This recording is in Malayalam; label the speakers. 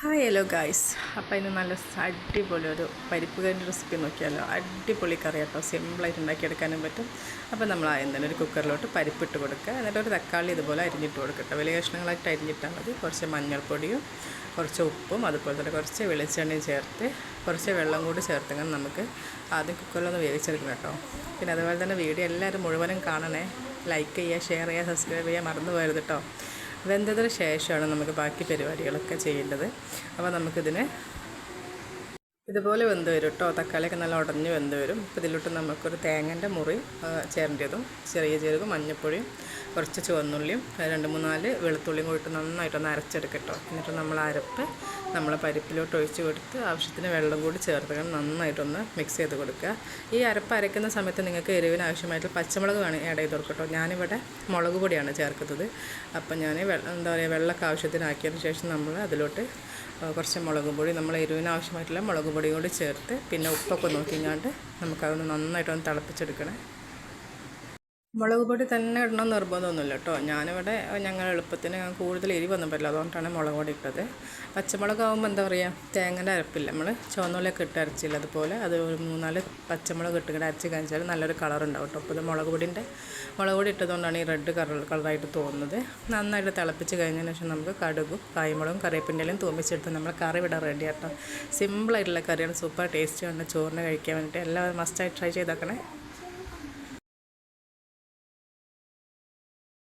Speaker 1: ഹായ് ഹലോ ഗായ്സ് അപ്പോൾ ഇന്ന് നല്ല അടിപൊളി ഒരു പരിപ്പ് കറിന്റെ റെസിപ്പി നോക്കിയാലോ? അടിപൊളി കറി കേട്ടോ സിമ്പിളായിട്ട് ഉണ്ടാക്കിയെടുക്കാനും പറ്റും. അപ്പോൾ നമ്മൾ എന്തെങ്കിലും ഒരു കുക്കറിലോട്ട് പരിപ്പിട്ട് കൊടുക്കുക. എന്നിട്ട് ഒരു തക്കാളി ഇതുപോലെ അരിഞ്ഞിട്ട് കൊടുക്കട്ടെ. വലിയ കഷ്ണങ്ങളായിട്ട് അരിഞ്ഞിട്ടാൽ മതി. കുറച്ച് മഞ്ഞൾപ്പൊടിയും കുറച്ച് ഉപ്പും അതുപോലെ തന്നെ കുറച്ച് വെളിച്ചെണ്ണയും ചേർത്ത് കുറച്ച് വെള്ളം കൂടി ചേർത്തെങ്കിൽ നമുക്ക് ആദ്യം കുക്കറിലൊന്ന് വേവിച്ചെടുക്കണം കേട്ടോ. പിന്നെ അതുപോലെ തന്നെ വീഡിയോ എല്ലാവരും മുഴുവനും കാണണേ. ലൈക്ക് ചെയ്യുക ഷെയർ ചെയ്യുക സബ്സ്ക്രൈബ് ചെയ്യുക മറന്നു പോയത് കേട്ടോ. വെന്തതിന് ശേഷമാണ് നമുക്ക് ബാക്കി പരിപാടികളൊക്കെ ചെയ്യേണ്ടത്. അപ്പോൾ നമുക്കിതിന് ഇതുപോലെ വെന്ത് വരും കേട്ടോ തക്കാളിയൊക്കെ നല്ല ഉടഞ്ഞ് വെന്ത് വരും. അപ്പോൾ ഇതിലോട്ട് നമുക്കൊരു തേങ്ങന്റെ മുറി ചേരേണ്ടതും ചെറിയ ജീരകം മഞ്ഞൾപ്പൊടിയും കുറച്ച് ചുവന്നുള്ളിയും രണ്ട് മൂന്നാൽ വെളുത്തുള്ളിയും കൂടിയിട്ട് നന്നായിട്ടൊന്ന് അരച്ചെടുക്കട്ടോ. എന്നിട്ട് നമ്മൾ അരപ്പ് നമ്മൾ പരിപ്പിലോട്ട് ഒഴിച്ച് കൊടുത്ത് ആവശ്യത്തിന് വെള്ളം കൂടി ചേർത്ത് നന്നായിട്ടൊന്ന് മിക്സ് ചെയ്ത് കൊടുക്കുക. ഈ അരപ്പ് അരയ്ക്കുന്ന സമയത്ത് നിങ്ങൾക്ക് എരിവിന് ആവശ്യമായിട്ടുള്ള പച്ചമുളക് വേണം ആഡ് ചെയ്ത് കൊടുക്കട്ടോ. ഞാനിവിടെ മുളക് പൊടിയാണ് ചേർക്കുന്നത്. അപ്പം ഞാൻ എന്താ പറയുക വെള്ളമൊക്കെ ആവശ്യത്തിനാക്കിയതിന് ശേഷം നമ്മൾ അതിലോട്ട് കുറച്ച് മുളക് പൊടി നമ്മൾ എരിവിന് ആവശ്യമായിട്ടുള്ള മുളക് പൊടിയും കൂടി ചേർത്ത് പിന്നെ ഉപ്പൊക്കെ നോക്കിങ്ങാണ്ട് നമുക്കതൊന്ന് നന്നായിട്ടൊന്ന് തിളപ്പിച്ചെടുക്കണേ. മുളക് പൊടി തന്നെ ഇടണം നിർബന്ധമൊന്നുമില്ല കേട്ടോ. ഞാനിവിടെ ഞങ്ങൾ എളുപ്പത്തിന് ഞാൻ കൂടുതൽ എരിവൊന്നും പറ്റില്ല. അതുകൊണ്ടാണ് മുളക് പൊടി ഇട്ടത്. പച്ചമുളക് ആകുമ്പോൾ എന്താ പറയുക തേങ്ങന്റെ അരപ്പില്ല. നമ്മൾ ചുവന്നുള്ളിയൊക്കെ ഇട്ട് അരച്ചില്ല അതുപോലെ അത് ഒരു മൂന്നാൽ പച്ചമുളക് ഇട്ട് അരച്ച് കഴിച്ചാൽ നല്ലൊരു കളർ ഉണ്ടാവും കേട്ടോ. അപ്പോൾ ഇത് മുളക് പൊടിന്റെ മുളക് പൊടി ഇട്ടതുകൊണ്ടാണ് ഈ റെഡ് കളർ കളറായിട്ട് തോന്നുന്നത്. നന്നായിട്ട് തിളപ്പിച്ച് കഴിഞ്ഞതിന് ശേഷം നമുക്ക് കടുകും കായ്മുളകും കറിവേപ്പിന്റെലും തൂമിച്ചെടുത്ത് നമ്മൾ കറി ഇവിടെ റെഡി ആട്ടോ. സിമ്പിളായിട്ടുള്ള കറിയാണ്. സൂപ്പർ ടേസ്റ്റിയാണ് ചോറിന് കഴിക്കാൻ വേണ്ടിയിട്ട് എല്ലാവരും മസ്റ്റായി ട്രൈ ചെയ്തേക്കണേ.